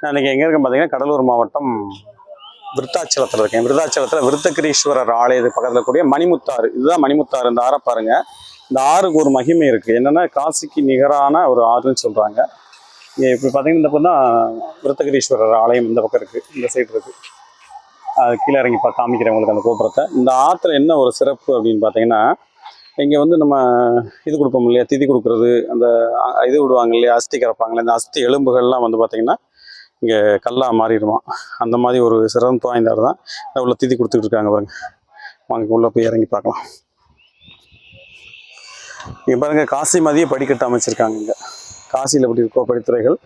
நான் இன்னைக்கு எங்கே இருக்கேன் பார்த்தீங்கன்னா கடலூர் மாவட்டம் விருத்தாச்சலத்தில் இருக்கேன். விருத்தாச்சலத்தில் விருத்தகிரீஸ்வரர் ஆலயத்துக்கு பக்கத்தில் கூடிய மணிமுத்தாறு. இதுதான் மணிமுத்தாறு இந்த ஆறை பாருங்க. இந்த ஆறுக்கு ஒரு மகிமை இருக்குது என்னென்னா காசிக்கு நிகரான ஒரு ஆறுன்னு சொல்கிறாங்க இங்கே இப்போ பார்த்தீங்கன்னா இந்த பக்கம் தான் விருத்தகிரீஸ்வரர் ஆலயம் இந்த பக்கம் இருக்குது இந்த சைடு இருக்குது அது கீழே இறங்கி பா காமிக்கிறேன் உங்களுக்கு அந்த கோபுரத்தை. இந்த ஆற்றுல என்ன ஒரு சிறப்பு அப்படின்னு பார்த்தீங்கன்னா இங்கே வந்து நம்ம இது கொடுப்போம் இல்லையா? திதி கொடுக்குறது அந்த இது விடுவாங்க இல்லையா? அஸ்தி கறப்பாங்களே இந்த அஸ்தி எலும்புகள்லாம் வந்து பார்த்திங்கன்னா இங்கே கல்லா மாறிடுமா. அந்த மாதிரி ஒரு சிறப்பு வாய்ந்தார் தான். உள்ள திதி கொடுத்துட்டு இருக்காங்க பாருங்க. வாங்க உள்ளே போய் இறங்கி பார்க்கலாம். இங்கே பாருங்க காசி மாதிரியே படிக்கட்டு அமைச்சிருக்காங்க இங்கே. காசியில் எப்படி இருக்கோ படித்துறைகள்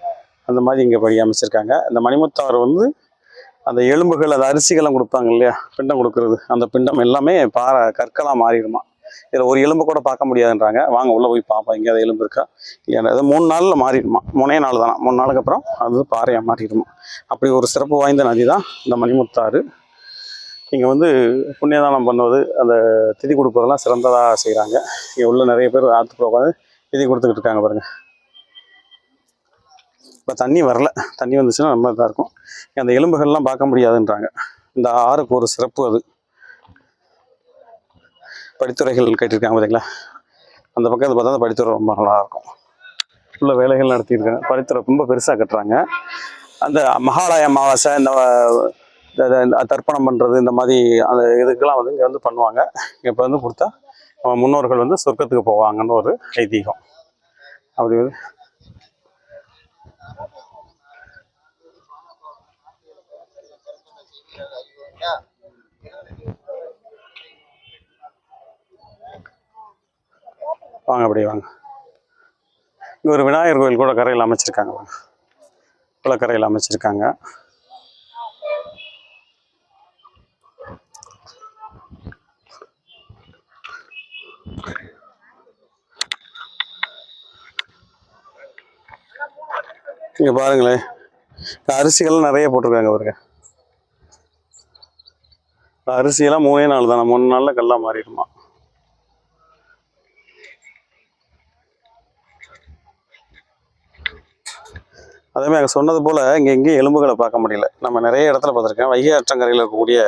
அந்த மாதிரி இங்கே படி அமைச்சிருக்காங்க. இந்த மணிமுத்தாறு வந்து அந்த எலும்புகள் அந்த அரிசிகள்லாம் கொடுப்பாங்க இல்லையா? பிண்டம் கொடுக்கறது. அந்த பிண்டம் எல்லாமே பாறை கற்களாக மாறிடுமா. இதில் ஒரு எலும்பு கூட பார்க்க முடியாதுன்றாங்க. வாங்க உள்ளே போய் பார்ப்போம் எங்கேயாவது அது எலும்பு இருக்கா? இல்லையா அது மூணு நாளில் மாறிடுமா? மூணே நாள் தானா? மூணு நாளுக்கு அப்புறம் அது பாறையாக மாறிடுமா? அப்படி ஒரு சிறப்பு வாய்ந்த நதி தான் இந்த மணிமுத்தாறு. இங்கே வந்து புண்ணியதானம் பண்ணுவது அந்த திதி கொடுப்பதெல்லாம் சிறந்ததாக செய்கிறாங்க இங்கே உள்ள நிறைய பேர் ஆற்றுக்குள்ள உட்காந்து திதி கொடுத்துக்கிட்டு இருக்காங்க பாருங்க. இப்போ தண்ணி வரல. தண்ணி வந்துச்சுன்னா ரொம்ப இதாக இருக்கும். அந்த எலும்புகள்லாம் பார்க்க முடியாதுன்றாங்க. இந்த ஆறுக்கு ஒரு சிறப்பு அது. படித்துறைகள் கட்டியிருக்காங்க பார்த்தீங்களா? அந்த பக்கத்தில் பார்த்தா அந்த படித்துறை ரொம்ப நல்லா இருக்கும் உள்ள வேலைகள் நடத்தியிருக்காங்க. படித்துறை ரொம்ப பெருசாக கட்டுறாங்க. அந்த மகாலய அமாவாசை இந்த தர்ப்பணம் பண்ணுறது இந்த மாதிரி அந்த இதுக்கெல்லாம் வந்து இங்கே வந்து பண்ணுவாங்க. இப்போ வந்து கொடுத்தா முன்னோர்கள் வந்து சொர்க்கத்துக்கு போவாங்கன்னு ஒரு ஐதீகம். அப்படி வந்து வாங்க அப்படி வாங்க. இங்கே ஒரு விநாயகர் கோயில் கூட கரையில் அமைச்சிருக்காங்க வாங்க. குளக்கரையில் அமைச்சிருக்காங்க. இங்கே பாருங்களேன் அரிசிகள்லாம் நிறைய போட்டிருக்காங்க பாருங்க. அரிசியெல்லாம் மூணே நாள் தானே மூணு நாளில் கல்லாக மாறிடுமா? அதேமாதிரி அங்கே சொன்னது போல் இங்கே எங்கேயும் எலும்புகளை பார்க்க முடியல. நம்ம நிறைய இடத்துல பார்த்துருக்கேன். வைகை ஆற்றங்கரையில் இருக்கக்கூடிய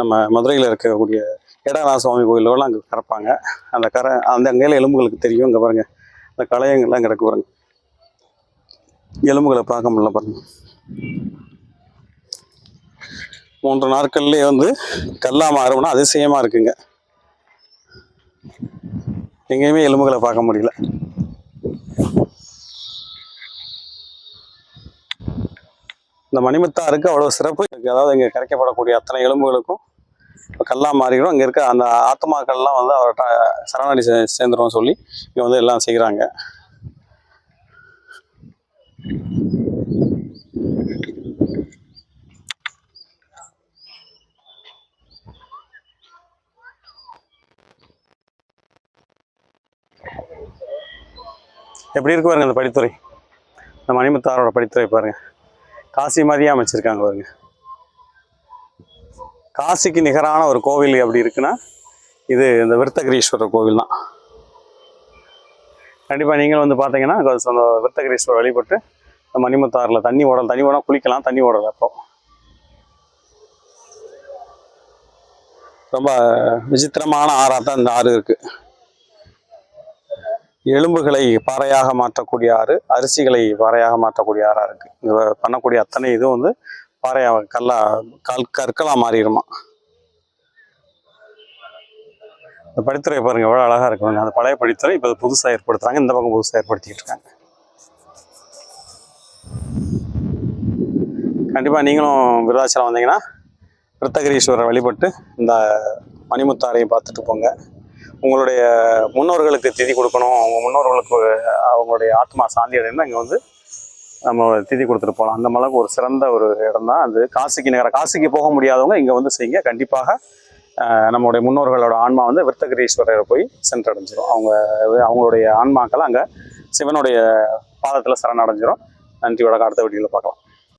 நம்ம மதுரையில் இருக்கக்கூடிய ஏடானா சுவாமி கோயிலோலாம் அங்கே கறப்பாங்க அந்த கரை அந்த அங்கேயில் எலும்புகளுக்கு தெரியும். இங்கே பாருங்கள் அந்த களையங்கள்லாம் கிடக்கு பாருங்க. எலும்புகளை பார்க்க முடியல பாருங்க. மூன்று நாட்கள்லேயே வந்து கல்லா மாறும்னா அதிசயமாக இருக்குங்க. எங்கேயுமே எலும்புகளை பார்க்க முடியல. இந்த மணிமுத்தாருக்கு அவ்வளோ சிறப்பு. அதாவது இங்கே கரைக்கப்படக்கூடிய அத்தனை எலும்புகளுக்கும் கல்லாக கல்லா மாறிடும். அங்கே இருக்க அந்த ஆத்மாக்கள்லாம் வந்து அவர்கிட்ட சரணாடி சே சேர்ந்துரும் சொல்லி இங்கே வந்து எல்லாம் செய்கிறாங்க எப்படி இருக்கு பாருங்க இந்த படித்துறை? இந்த மணிமுத்தாரோட படித்துறை பாருங்க. காசி மாதிரியே அமைச்சிருக்காங்க பாருங்க. காசிக்கு நிகரான ஒரு கோவில் அப்படி இருக்குன்னா இது இந்த விருத்தகிரீஸ்வரர் கோவில் தான். கண்டிப்பாக நீங்களும் வந்து பார்த்தீங்கன்னா அந்த விருத்தகிரீஸ்வரர் வழிபட்டு இந்த மணிமுத்தாறில் தண்ணி ஓடல் தண்ணி ஓடலாம் குளிக்கலாம் தண்ணி ஓடல அப்போ. ரொம்ப விசித்திரமான ஆறாக தான் இந்த ஆறு இருக்குது எலும்புகளை பாறையாக மாற்றக்கூடிய ஆறு அரிசிகளை பாறையாக மாற்றக்கூடிய ஆறாக இருக்குது பண்ணக்கூடிய அத்தனை இதுவும் வந்து பாறையாக கல்லா கல் கற்களாக மாறிடுமா? இந்த படித்துறை பாருங்கள் எவ்வளோ அழகாக இருக்குங்க அந்த பழைய படித்துறை இப்போ புதுசாக ஏற்படுத்துகிறாங்க இந்த பக்கம் புதுசாக ஏற்படுத்திக்கிட்டு இருக்காங்க. கண்டிப்பாக நீங்களும் விருதாச்சலம் வந்தீங்கன்னா விருத்தகிரீஸ்வரரை வழிபட்டு இந்த மணிமுத்தாரையும் பார்த்துட்டு போங்க. உங்களுடைய முன்னோர்களுக்கு திதி கொடுக்கணும் அவங்க முன்னோர்களுக்கு அவங்களுடைய ஆத்மா சாந்தி அடைந்தால் இங்கே வந்து நம்ம திதி கொடுத்துட்டு போகலாம் அந்த அளவுக்கு ஒரு சிறந்த ஒரு இடம் தான் அது. காசிக்கு நகரம் காசிக்கு போக முடியாதவங்க இங்கே வந்து செய்யுங்க. கண்டிப்பாக நம்மளுடைய முன்னோர்களோட ஆன்மா வந்து விருத்தகிரீஸ்வரரை போய் சென்றடைஞ்சிடும் அவங்க அவங்களுடைய ஆன்மாக்கள் அங்கே சிவனுடைய பாதத்தில் சரணடைஞ்சிடும் நன்றி வணக்கம். அடுத்த வீடியோவில் பார்க்கலாம்.